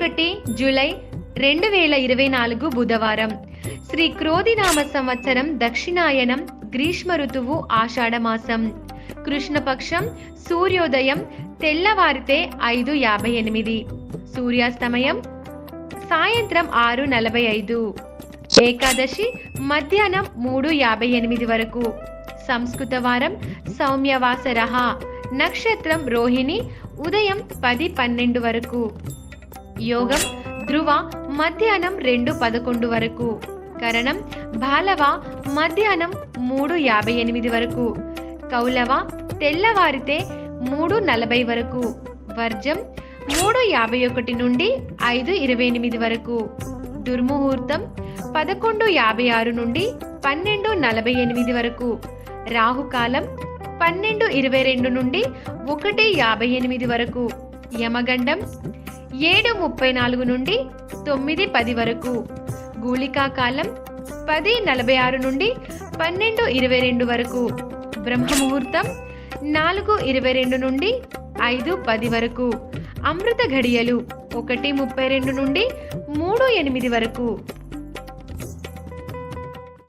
ఒకటి జూలై రెండు వేల ఇరవై నాలుగు బుధవారం. శ్రీ క్రోధినామ సంవత్సరం దక్షిణాయనం గ్రీష్మ ఋతువు ఆషాఢమాసం కృష్ణపక్షం సూర్యోదయం తెల్లవారితే ఐదు యాభై ఎనిమిది. సూర్యాస్తమయం సాయంత్రం ఆరు నలభై ఐదు. ఏకాదశి మధ్యాహ్నం మూడు యాభై ఎనిమిది వరకు. సంస్కృత వారం సౌమ్యవాసరహ. నక్షత్రం రోహిణి ఉదయం పది పన్నెండు వరకు. యోగం ధ్రువ మధ్యాహ్నం రెండు పదకొండు వరకు. కరణం బాలవ మధ్యాహ్నం మూడు యాభై ఎనిమిది వరకు. కౌలవ తెల్లవారితే మూడు నలభై వరకు. వర్జం మూడు యాభై ఒకటి నుండి ఐదు ఇరవై ఎనిమిది వరకు. దుర్ముహూర్తం పదకొండు యాభై ఆరు నుండి పన్నెండు నలభై ఎనిమిది వరకు. రాహుకాలం పన్నెండు ఇరవై రెండు నుండి ఒకటి యాభై ఎనిమిది వరకు. యమగండం ఏడు ముప్పై నాలుగు నుండి తొమ్మిది పది వరకు. గూళికా కాలం పది నలభై ఆరు నుండి పన్నెండు ఇరవై రెండు వరకు. బ్రహ్మముహూర్తం నాలుగు ఇరవై రెండు నుండి ఐదు పది వరకు. అమృత ఘడియలు ఒకటి ముప్పై రెండు నుండి మూడు ఎనిమిది వరకు.